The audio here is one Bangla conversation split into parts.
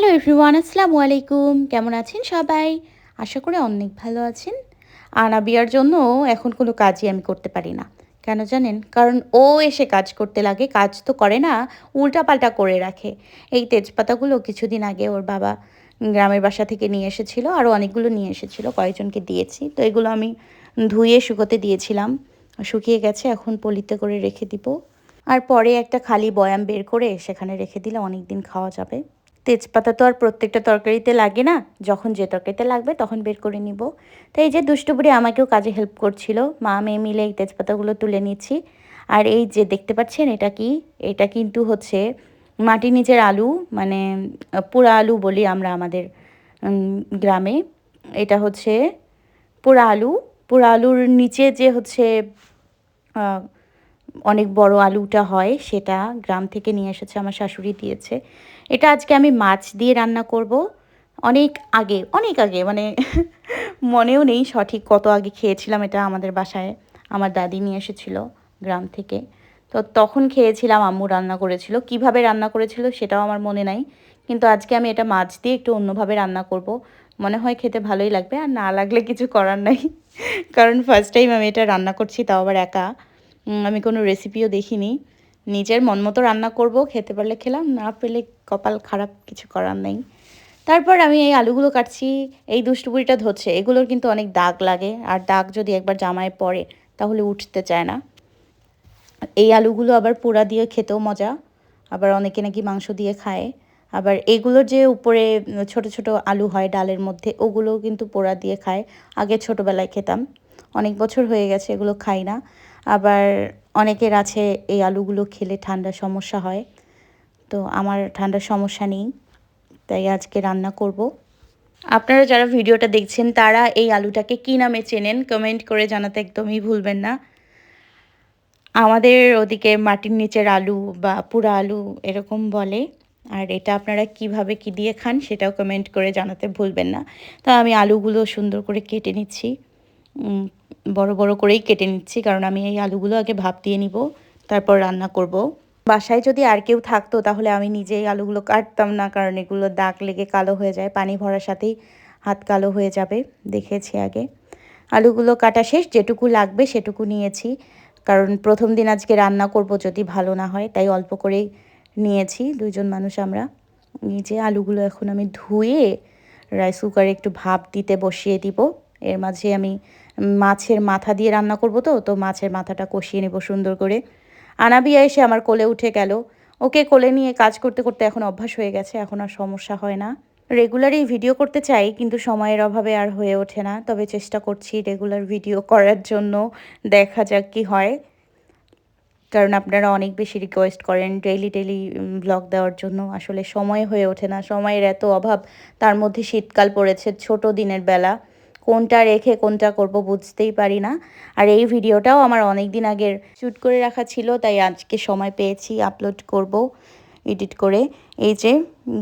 হ্যালো এভরিওয়ান, আসসালামু আলাইকুম। কেমন আছেন সবাই? আশা করি অনেক ভালো আছেন। আনাবিয়ার জন্য এখন কোনো কাজই আমি করতে পারি না। কেন জানেন? কারণ ও এসে কাজ করতে লাগে, কাজ তো করে না, উল্টাপাল্টা করে রাখে। এই তেজপাতাগুলো কিছুদিন আগে ওর বাবা গ্রামের বাসা থেকে নিয়ে এসেছিল, আরও অনেকগুলো নিয়ে এসেছিল, কয়েকজনকে দিয়েছি। তো এগুলো আমি ধুয়ে শুকোতে দিয়েছিলাম। শুকিয়ে গেছে, এখন পলিতে করে রেখে দিব। আর পরে একটা খালি বয়াম বের করে সেখানে রেখে দিলে অনেক দিন খাওয়া যাবে। তেজপাতা তো আর প্রত্যেকটা তরকারিতে লাগে না। যখন যে তরকারিতে লাগবে তখন বের করে নিব। তো এই যে দুষ্টুবুড়ি আমাকেও কাজে হেল্প করছিল। মা, মেয়ে মিলে এই তেজপাতাগুলো তুলে নিচ্ছি। আর এই যে দেখতে পাচ্ছেন এটা কি? এটা কিন্তু হচ্ছে মাটির নিচের আলু মানে পোড়া আলু বলি আমরা আমাদের গ্রামে। এটা হচ্ছে পোড়া আলু। পোড়া আলুর নিচে যে হচ্ছে অনেক বড় আলুটা হয়, সেটা গ্রাম থেকে নিয়ে এসেছে, আমার শাশুড়ি দিয়েছে। এটা আজকে আমি মাছ দিয়ে রান্না করব। অনেক আগে অনেক আগে মানে মনেও নেই সঠিক কত আগে খেয়েছিলাম এটা আমাদের বাসায়। আমার দাদি নিয়ে এসেছিল গ্রাম থেকে। তো তখন খেয়েছিলাম, আম্মু রান্না করেছিল। কীভাবে রান্না করেছিল সেটাও আমার মনে নাই। কিন্তু আজকে আমি এটা মাছ দিয়ে একটু অন্যভাবে রান্না করব। মনে হয় খেতে ভালোই লাগবে, আর না লাগলে কিছু করার নাই। কারণ ফার্স্ট টাইম আমি এটা রান্না করছি, তাও আবার একা। আমি কোনো রেসিপিও দেখিনি। নিজের মন মতো রান্না করব, খেতে পারলে খেলাম, না পেলে কপাল খারাপ কিছু করার নেই। তারপর আমি এই আলুগুলো কাটছি, এই দুষ্টুপুরিটা ধরছে, এগুলোর কিন্তু অনেক দাগ লাগে, আর দাগ যদি একবার জামায় পড়ে, তাহলে উঠতে চায় না। এই আলুগুলো আবার পোড়া দিয়ে খেতেও মজা, আবার অনেকে নাকি মাংস দিয়ে খায়। আবার এগুলোর যে উপরে ছোট ছোট আলু হয় ডালের মধ্যে, ওগুলোও কিন্তু পোড়া দিয়ে খায়। আগে ছোটোবেলায় খেতাম। অনেক বছর হয়ে গেছে, এগুলো খাই না। আবার অনেকের আছে এই আলুগুলো খেলে ঠান্ডার সমস্যা হয়। তো আমার ঠান্ডার সমস্যা নেই, তাই আজকে রান্না করব। আপনারা যারা ভিডিওটা দেখছেন, তারা এই আলুটাকে কী নামে চেনেন কমেন্ট করে জানাতে একদমই ভুলবেন না। আমাদের ওদিকে মাটির নিচের আলু বা পুরা আলু এরকম বলে, আর এটা আপনারা কীভাবে কি দিয়ে খান সেটাও কমেন্ট করে জানাতে ভুলবেন না। তো আমি আলুগুলো সুন্দর করে কেটে নিচ্ছি। বড় বড় করেই কেটে নিচ্ছি, কারণ আমি এই আলুগুলো আগে ভাপ দিয়ে নিব, তারপর রান্না করব। বাসায় যদি আর কেউ থাকতো, তাহলে আমি নিজেই আলুগুলো কাটতাম না, কারণ এগুলো দাগ লেগে কালো হয়ে যায়, পানি ভরার সাথেই হাত কালো হয়ে যাবে, দেখেছি আগে আলুগুলো কাটা শেষ, যেটুকু লাগবে সেটুকু নিয়েছি, কারণ প্রথম দিন আজকে রান্না করব যদি ভালো না হয়, তাই অল্প করেই নিয়েছি, দুইজন মানুষ আমরা নিজে আলুগুলো এখন আমি ধুয়ে রাইস কুকারে একটু ভাপ দিতে বসিয়ে দিব, এর মাঝে আমি মাছের মাথা দিয়ে রান্না করব তো তো মাছের মাথাটা কষিয়ে নেব সুন্দর করে। আনাবিয়া এসে আমার কোলে উঠে গেল। ওকে কোলে নিয়ে কাজ করতে করতে এখন অভ্যাস হয়ে গেছে, এখন আর সমস্যা হয় না। রেগুলারই ভিডিও করতে চাই, কিন্তু সময়ের অভাবে আর হয়ে ওঠে না। তবে চেষ্টা করছি রেগুলার ভিডিও করার জন্য, দেখা যাক কি হয়। কারণ আপনারা অনেক বেশি রিকোয়েস্ট করেন ডেইলি ডেইলি ব্লগ দেওয়ার জন্য। আসলে সময় হয়ে ওঠে না, সময়ের এত অভাব, তার মধ্যে শীতকাল পড়েছে, ছোট দিনের বেলা। কোনটা রেখে কোনটা করব বুঝতেই পারি না। আর এই ভিডিওটাও আমার অনেক দিন আগের। শ্যুট করে রাখা ছিল, তাই আজকে সময় পেয়েছি আপলোড করব, এডিট করে। এই যে,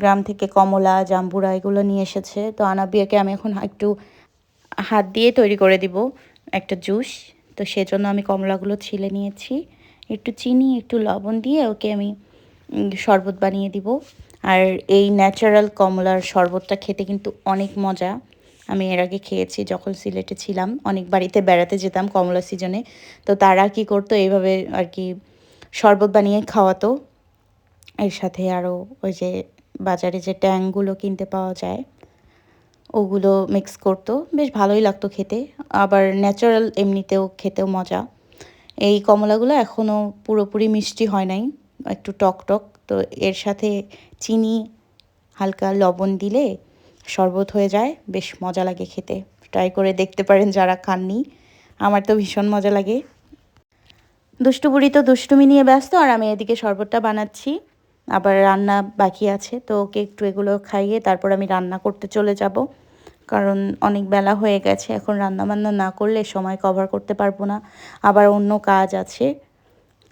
গ্রাম থেকে কমলা, জাম্বুরা এগুলো নিয়ে এসেছে। তো আনাবিয়াকে আমি এখন একটু হাত দিয়ে তৈরি করে দিব একটা জুস। তো সেজন্য আমি কমলাগুলো ছিলে নিয়েছি। একটু চিনি, একটু লবণ দিয়ে ওকে আমি শরবত বানিয়ে দিব। আর এই ন্যাচারাল কমলার শরবতটা খেতে কিন্তু অনেক মজা। আমি এর আগে খেয়েছি যখন সিলেটে ছিলাম। অনেক বাড়িতে বেড়াতে যেতাম কমলা সিজনে। তো তারা কি করতো, এইভাবে আর কি শরবত বানিয়ে খাওয়াতো। এর সাথে আরও ওই যে বাজারে যে ট্যাংগুলো কিনতে পাওয়া যায়, ওগুলো মিক্স করতো। বেশ ভালোই লাগতো খেতে। আবার ন্যাচারাল এমনিতেও খেতেও মজা। এই কমলাগুলো এখনও পুরোপুরি মিষ্টি হয় নাই, একটু টক টক। তো এর সাথে চিনি, হালকা লবণ দিলে শরবত হয়ে যায়, বেশ মজা লাগে খেতে। ট্রাই করে দেখতে পারেন যারা খাননি। আমার তো ভীষণ মজা লাগে। দুষ্টু বুড়ি তো দুষ্টুমি নিয়ে ব্যস্ত, আর আমি এদিকে শরবতটা বানাচ্ছি। আবার রান্না বাকি আছে, তো ওকে একটু এগুলো খাইয়ে তারপর আমি রান্না করতে চলে যাব। কারণ অনেক বেলা হয়ে গেছে, এখন রান্না বান্না না করলে সময় কভার করতে পারব না। আবার অন্য কাজ আছে।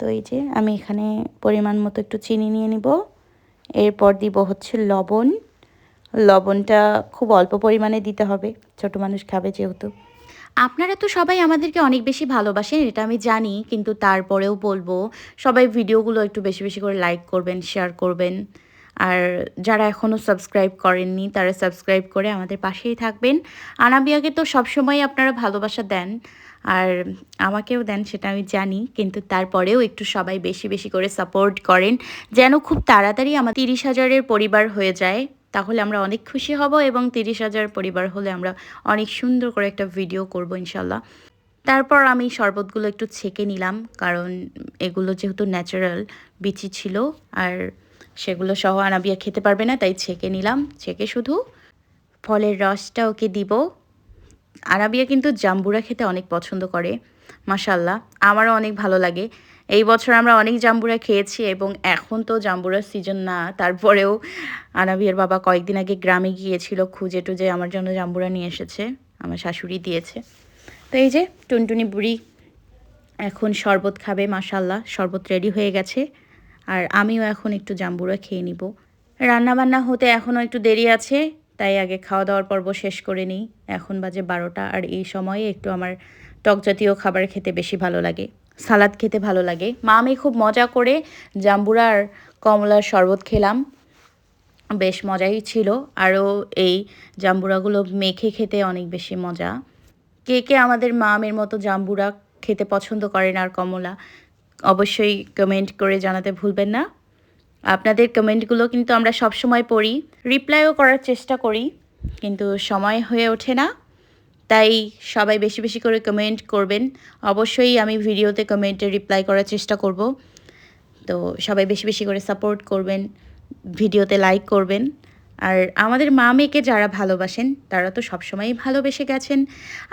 তো এই যে, আমি এখানে পরিমাণ মতো একটু চিনি নিয়ে নিব। এরপর দিব হচ্ছে লবণ। লবণটা খুব অল্প পরিমাণে দিতে হবে। ছোট মানুষ খাবে যেহেতু। আপনারা তো সবাই আমাদেরকে অনেক বেশি ভালোবাসেন, এটা আমি জানি, কিন্তু তারপরেও বলব, সবাই ভিডিওগুলো একটু বেশি বেশি করে লাইক করবেন শেয়ার করবেন। আর যারা এখনও সাবস্ক্রাইব করেননি, তারা সাবস্ক্রাইব করে আমাদের পাশেই থাকবেন। আনাবিয়াকে তো সবসময় আপনারা ভালোবাসা দেন, আর আমাকেও দেন, সেটা আমি জানি, কিন্তু তারপরেও একটু সবাই বেশি বেশি করে সাপোর্ট করেন, যেন খুব তাড়াতাড়ি আমার তিরিশ হাজারের পরিবার হয়ে যায়। তাহলে আমরা অনেক খুশি হব এবং তিরিশ হাজার পরিবার হলে আমরা অনেক সুন্দর করে একটা ভিডিও করব ইনশাল্লাহ। তারপর আমি শরবতগুলো একটু ছেঁকে নিলাম, কারণ এগুলো যেহেতু ন্যাচারাল বিচি ছিল আর সেগুলো সহ আনাবিয়া খেতে পারবে না, তাই ছেঁকে নিলাম। ছেঁকে শুধু ফলের রসটা ওকে দিব। আরাবিয়া কিন্তু জাম্বুরা খেতে অনেক পছন্দ করে মাসাল্লাহ আমারও অনেক ভালো লাগে। এই বছর আমরা অনেক জাম্বুরা খেয়েছি এবং এখন তো জাম্বুরার সিজন না। তারপরেও আনাবিয়ার বাবা কয়েকদিন আগে গ্রামে গিয়েছিল, খুঁজে টুজে আমার জন্য জাম্বুরা নিয়ে এসেছে, আমার শাশুড়ি দিয়েছে। তো এই যে টুনটুনি বুড়ি এখন শরবত খাবে মাসাল্লাহ শরবত রেডি হয়ে গেছে। আর আমিও এখন একটু জাম্বুরা খেয়ে নিব। রান্নাবান্না হতে এখনও একটু দেরি আছে, তাই আগে খাওয়া দাওয়ার পর্ব শেষ করে নিই। এখন বাজে বারোটা, আর এই সময়ে একটু আমার টক জাতীয় খাবার খেতে বেশি ভালো লাগে। সালাদ খেতে ভালো লাগে। মা, আমি খুব মজা করে জাম্বুরার কমলার শরবত খেলাম। বেশ মজাই ছিল। আরও এই জাম্বুরাগুলো মেখে খেতে অনেক বেশি মজা। কে কে আমাদের মামের মতো জাম্বুরা খেতে পছন্দ করেন আর কমলা, অবশ্যই কমেন্ট করে জানাতে ভুলবেন না। আপনাদের কমেন্টগুলো কিন্তু আমরা সব সময় পড়ি রিপ্লাইও করার চেষ্টা করি, কিন্তু সময় হয়ে ওঠে না। তাই সবাই বেশি বেশি করে কমেন্ট করবেন। অবশ্যই আমি ভিডিওতে কমেন্টে রিপ্লাই করার চেষ্টা করব। তো সবাই বেশি বেশি করে সাপোর্ট করবেন, ভিডিওতে লাইক করবেন। আর আমাদের মা মেয়েকে যারা ভালোবাসেন, তারা তো সবসময়ই ভালোবেসে গেছেন।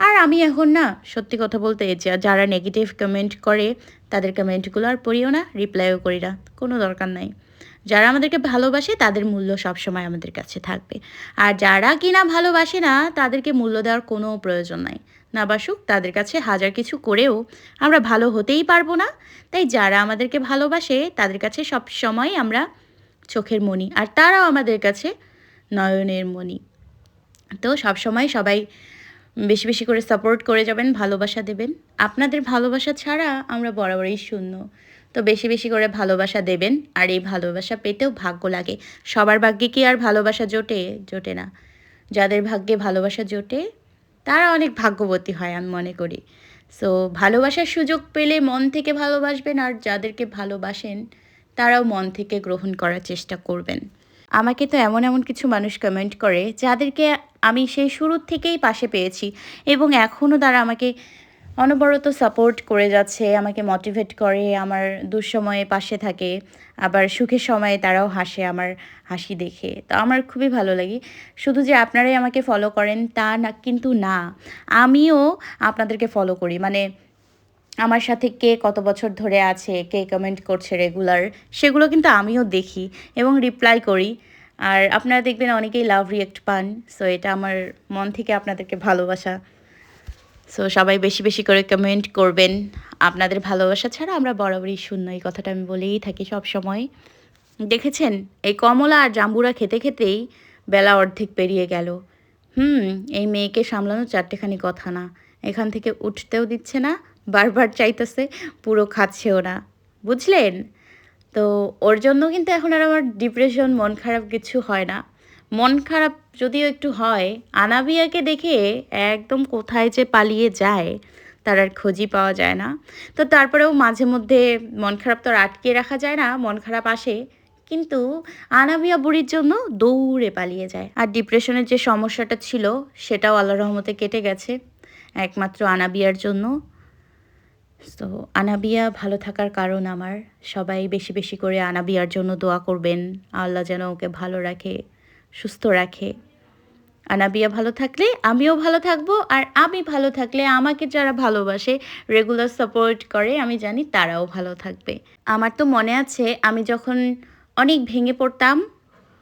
আর আমি এখন না, সত্যি কথা বলতে যারা নেগেটিভ কমেন্ট করে, তাদের কমেন্টগুলো আর পড়িও না রিপ্লাইও করি না। কোনো দরকার নাই। যারা আমাদেরকে ভালোবাসে, তাদের মূল্য সবসময় আমাদের কাছে থাকবে। আর যারা কিনা ভালোবাসে না, তাদেরকে মূল্য দেওয়ার কোনো প্রয়োজন নাই। না বাসুক, তাদের কাছে হাজার কিছু করেও আমরা ভালো হতেই পারব না। তাই যারা আমাদেরকে ভালোবাসে, তাদের কাছে সব সময় আমরা চোখের মণি। আর তারাও আমাদের কাছে নয়নের মণি। তো সব সময় সবাই বেশি বেশি করে সাপোর্ট করে যাবেন, ভালোবাসা দেবেন। আপনাদের ভালোবাসা ছাড়া আমরা বরাবরই শূন্য। তো বেশি বেশি করে ভালোবাসা দেবেন, আর এই ভালোবাসা পেতেও ভাগ্য লাগে। সবার ভাগ্যে কি আর ভালোবাসা জোটে? জোটে না। যাদের ভাগ্যে ভালোবাসা জোটে, তারা অনেক ভাগ্যবতী হয় আমি মনে করি। সো ভালোবাসার সুযোগ পেলে মন থেকে ভালোবাসবেন, আর যাদেরকে ভালোবাসেন, তারাও মন থেকে গ্রহণ করার চেষ্টা করবেন। আমাকে তো এমন এমন কিছু মানুষ কমেন্ট করে, যাদেরকে আমি সেই শুরুর থেকেই পাশে পেয়েছি, এবং এখনও তারা আমাকে অনবরত সাপোর্ট করে যাচ্ছে, আমাকে মোটিভেট করে, আমার দুঃসময়ে পাশে থাকে, আবার সুখের সময়ে তারাও হাসে আমার হাসি দেখে। তো আমার খুবই ভালো লাগে। শুধু যে আপনারাই আমাকে ফলো করেন, তা না, কিন্তু না, আমিও আপনাদেরকে ফলো করি। মানে আমার সাথে কে কত বছর ধরে আছে, কে কমেন্ট করছে রেগুলার সেগুলো কিন্তু আমিও দেখি এবং রিপ্লাই করি। আর আপনারা দেখবেন অনেকেই লাভ রিয়েক্ট পান সো এটা আমার মন থেকে আপনাদেরকে ভালোবাসা। সো সবাই বেশি বেশি করে কমেন্ট করবেন। আপনাদের ভালোবাসা ছাড়া আমরা বরাবরই শূন্য, এই কথাটা আমি বলেই থাকি সব সময়। দেখেছেন? এই কমলা আর জাম্বুরা খেতে খেতেই বেলা অর্ধেক পেরিয়ে গেল। হুম, এই মেয়েকে সামলানো চারটেখানি কথা না। এখান থেকে উঠতেও দিচ্ছে না, বারবার চাইতেছে, পুরো খাচ্ছেও না। বুঝলেন? তো ওর জন্য কিন্তু এখন আর আমার ডিপ্রেশন মন খারাপ কিছু হয় না। মন খারাপ যদিও একটু হয়, আনাবিয়াকে দেখে একদম কোথায় যে পালিয়ে যায়, তার আর খোঁজই পাওয়া যায় না। তো তারপরেও মাঝে মধ্যে মন খারাপ তো আর আটকে রাখা যায় না, মন খারাপ আসে। কিন্তু আনাবিয়া বুড়ির জন্য দৌড়ে পালিয়ে যায়। আর ডিপ্রেশনের যে সমস্যাটা ছিল, সেটাও আল্লাহ রহমতে কেটে গেছে, একমাত্র আনাবিয়ার জন্য। তো আনাবিয়া ভালো থাকার কারণ আমার। সবাই বেশি বেশি করে আনাবিয়ার জন্য দোয়া করবেন। আল্লাহ যেন ওকে ভালো রাখে। সুস্থ রাখে। আনাবিয়া ভালো থাকলে আমিও ভালো থাকব আর আমি ভালো থাকলে আমাকে যারা ভালোবাসে রেগুলার সাপোর্ট করে, আমি জানি তারাও ভালো থাকবে। আমার তো মনে আছে, আমি যখন অনেক ভেঙে পড়তাম,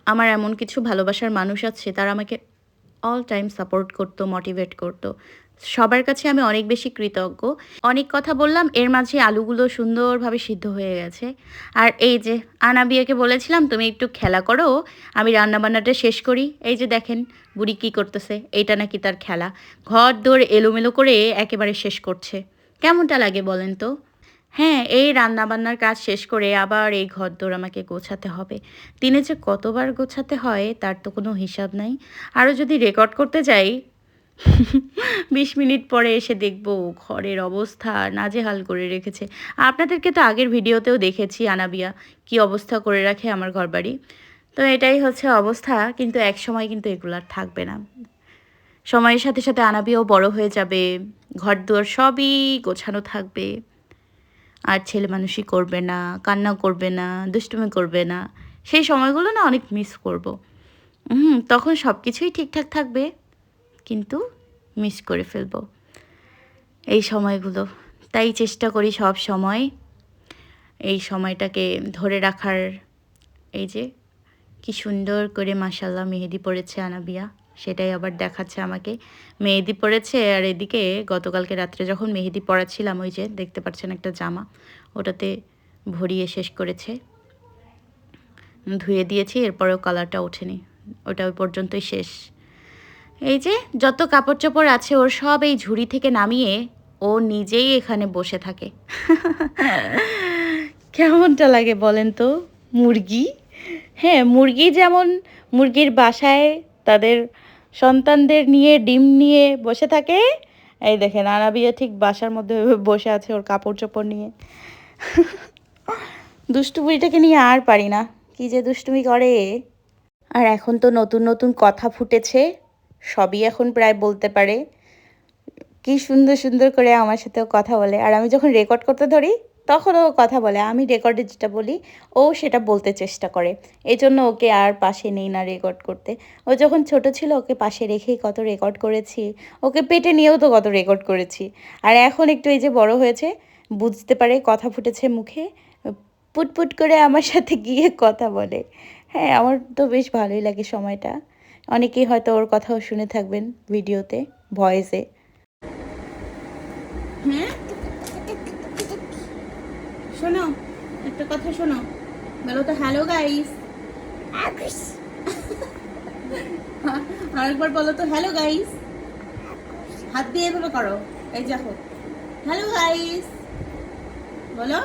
আমার এমন কিছু ভালোবাসার মানুষ আছে, তারা আমাকে অল টাইম সাপোর্ট করতো মোটিভেট করতো। সবার কাছে আমি অনেক বেশি কৃতজ্ঞ। অনেক কথা বললাম, এর মাঝে আলুগুলো সুন্দরভাবে সিদ্ধ হয়ে গেছে। আর এই যে আনাবিয়াকে বলেছিলাম, তুমি একটু খেলা করো, আমি রান্নাবান্নাটা শেষ করি। এই যে দেখেন, বুড়ি কী করতেছে এইটা নাকি তার খেলা। ঘর দৌড় এলোমেলো করে একেবারে শেষ করছে। কেমনটা লাগে বলেন তো? হ্যাঁ এই রান্নাবান্নার কাজ শেষ করে আবার এই ঘর ঘরদোর আমাকে গোছাতে হবে। দিনে যে কতবার গোছাতে হয়, তার তো কোনো হিসাব নাই। আরও যদি রেকর্ড করতে যাই বিশ মিনিট পরে এসে দেখব ঘরের অবস্থা নাজেহাল করে রেখেছে। আপনাদেরকে তো আগের ভিডিওতেও দেখেছি আনাবিয়া। কি অবস্থা করে রাখে আমার ঘরবাড়ি। তো এটাই হচ্ছে অবস্থা, কিন্তু এক সময় কিন্তু এগুলো আর থাকবে না। সময়ের সাথে সাথে আনাবিয়াও বড় হয়ে যাবে ঘর দুয়ার সবই গোছানো থাকবে। আর ছেলে মানুষই করবে না কান্না করবে না, দুষ্টুমি করবে না। সেই সময়গুলো না অনেক মিস করব। হুম, তখন সব কিছুই ঠিকঠাক থাকবে। কিন্তু মিস করে ফেলব। এই সময়গুলো। তাই চেষ্টা করি সব সময় এই সময়টাকে ধরে রাখার। এই যে, কি সুন্দর করে মাসাল্লাহ মেহেদি পড়েছে আনাবিয়া। সেটাই আবার দেখাচ্ছে আমাকে। মেহেদি পড়েছে আর এদিকে গতকালকে রাত্রে যখন মেহেদি পড়াচ্ছিলাম ওই যে দেখতে পাচ্ছেন একটা জামা, ওটাতে ভরিয়ে শেষ করেছে। ধুয়ে দিয়েছি, এরপরেও কালারটা ওঠেনি। ওটা ওই পর্যন্তই শেষ। এই যে, যত কাপড় চোপড় আছে ওর সব এই ঝুড়ি থেকে নামিয়ে ও নিজেই এখানে বসে থাকে। কেমনটা লাগে বলেন তো? মুরগি? হ্যাঁ মুরগি যেমন মুরগির বাসায় তাদের সন্তানদের নিয়ে ডিম নিয়ে বসে থাকে, এই দেখেন আনাবিয়া ঠিক বাসার মধ্যে বসে আছে ওর কাপড় চোপড় নিয়ে। দুষ্টু বুড়িটাকে নিয়ে আর পারি না, কি যে দুষ্টুমি করে। আর এখন তো নতুন নতুন কথা ফুটেছে। সবই এখন প্রায় বলতে পারে। কি সুন্দর সুন্দর করে আমার সাথেও কথা বলে। আর আমি যখন রেকর্ড করতে ধরি, তখন ও কথা বলে। আমি রেকর্ডে যেটা বলি, ও সেটা বলতে চেষ্টা করে। এই জন্য ওকে আর পাশে নেই না রেকর্ড করতে। ও যখন ছোট ছিল, ওকে পাশে রেখেই কত রেকর্ড করেছি। ওকে পেটে নিয়েও তো কত রেকর্ড করেছি। আর এখন একটু এই যে বড় হয়েছে, বুঝতে পারে, কথা ফুটেছে মুখে। পুটপুট করে আমার সাথে গিয়ে কথা বলে। হ্যাঁ আমার তো বেশ ভালোই লাগে সময়টা। অনেকেই হয়তো ওর কথাও শুনে থাকবেন ভিডিওতে, ভয়েসে। হ্যাঁ শোনো, একটা কথা শোনো। বলো তো, হ্যালো গাইস। আরেকবার বলো তো, হ্যালো গাইস। হাত দিয়ে এভাবে করো। এই দেখো। Hello guys. বলো।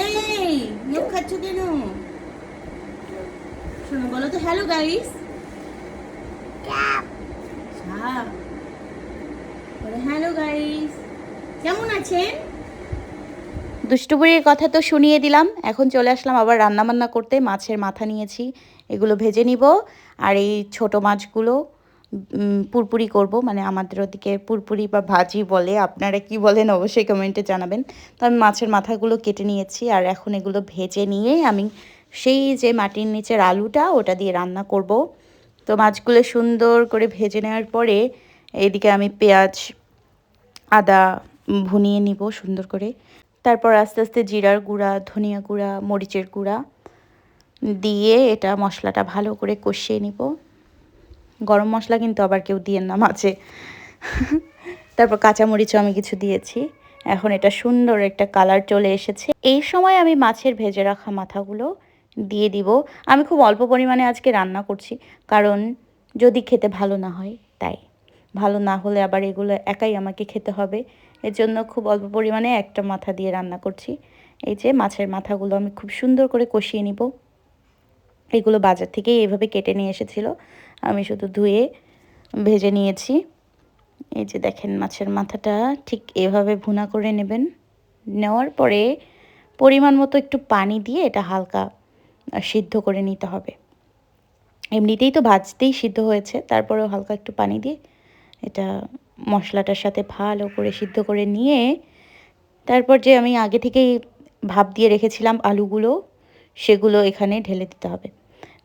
এই, মুখ খাচ্ছ কেন? শোনো বলো তো। হ্যালো গাইস হ্যালো গাইস কেমন আছেন? কথা তো শুনিয়ে দিলাম। এখন চলে আসলাম আবার রান্না বান্না করতে। মাছের মাথা নিয়েছি এগুলো ভেজে নিব। আর এই ছোট মাছগুলো পুরপুরি করব। মানে আমাদের ওদিকে পুরপুরি বা ভাজি বলে আপনারা কি বলেন অবশ্যই কমেন্টে জানাবেন। তো আমি মাছের মাথাগুলো কেটে নিয়েছি আর এখন এগুলো ভেজে নিয়ে আমি সেই যে মাটির নিচের আলুটা, ওটা দিয়ে রান্না করব। তো মাছগুলো সুন্দর করে ভেজে নেওয়ার পরে এদিকে আমি পেঁয়াজ, আদা ভুনিয়ে নিব সুন্দর করে। তারপর আস্তে আস্তে জিরার গুঁড়া, ধনিয়া গুঁড়া, মরিচের গুঁড়া দিয়ে এটা মশলাটা ভালো করে কষিয়ে নিব। গরম মশলা কিন্তু আবার কেউ দিয়ে না মাছে। তারপর কাঁচামরিচও আমি কিছু দিয়েছি। এখন এটা সুন্দর একটা কালার চলে এসেছে। এই সময় আমি মাছের ভেজে রাখা মাথাগুলো দিয়ে দিব। আমি খুব অল্প পরিমাণে আজকে রান্না করছি, কারণ যদি খেতে ভালো না হয়, তাই। ভালো না হলে আবার এগুলো একাই আমাকে খেতে হবে। এর জন্য খুব অল্প পরিমাণে একটা মাথা দিয়ে রান্না করছি। এই যে মাছের মাথাগুলো আমি খুব সুন্দর করে কষিয়ে নিব। এগুলো বাজার থেকে এইভাবে কেটে নিয়ে এসেছিল। আমি শুধু ধুয়ে ভেজে নিয়েছি। এই যে দেখেন মাছের মাথাটা ঠিক এভাবে ভুনা করে নেবেন। নেওয়ার পরে পরিমাণ মতো একটু পানি দিয়ে এটা হালকা সিদ্ধ করে নিতে হবে। এমনিতেই তো ভাজতেই সিদ্ধ হয়েছে, তারপরেও হালকা একটু পানি দিয়ে এটা মশলাটার সাথে ভালো করে সিদ্ধ করে নিয়ে তারপর যে আমি আগে থেকেই ভাপ দিয়ে রেখেছিলাম আলুগুলো, সেগুলো এখানে ঢেলে দিতে হবে।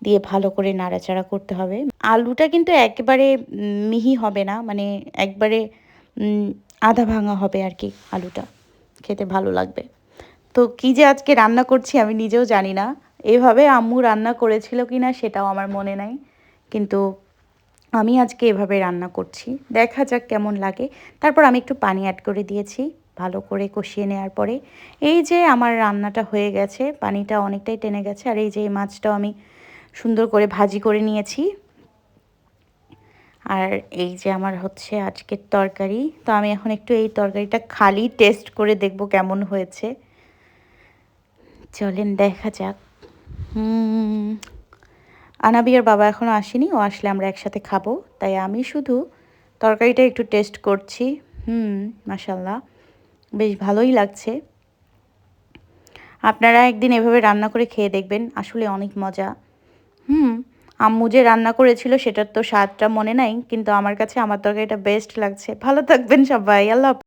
দিয়ে ভালো করে নাড়াচাড়া করতে হবে। আলুটা কিন্তু একেবারে মিহি হবে না মানে একবারে আধা ভাঙা হবে আর কি আলুটা। খেতে ভালো লাগবে। তো কী যে আজকে রান্না করছি আমি নিজেও জানি না। এভাবে আম্মু রান্না করেছিল কি না সেটাও আমার মনে নাই। কিন্তু আমি আজকে এভাবে রান্না করছি। দেখা যাক কেমন লাগে। তারপর আমি একটু পানি অ্যাড করে দিয়েছি, ভালো করে কষিয়ে নেওয়ার পরে। এই যে আমার রান্নাটা হয়ে গেছে, পানিটা অনেকটাই টেনে গেছে, আর এই যে এই মাছটাও আমি সুন্দর করে ভাজি করে নিয়েছি। আর এই যে আমার হচ্ছে আজকের তরকারি, তো আমি এখন একটু এই তরকারিটা খালি টেস্ট করে দেখব কেমন হয়েছে। চলেন দেখা যাক। আনাবিয়ার বাবা এখনও আসেনি, ও আসলে আমরা একসাথে খাব। তাই আমি শুধু তরকারিটা একটু টেস্ট করছি। হুম মাসাল্লাহ বেশ ভালোই লাগছে। আপনারা একদিন এভাবে রান্না করে খেয়ে দেখবেন, আসলে অনেক মজা। হুম, আম্মু যে রান্না করেছিল সেটার তো স্বাদটা মনে নাই, কিন্তু আমার কাছে আমার তরকারিটা বেস্ট লাগছে। ভালো থাকবেন সবাই, আল্লাহ।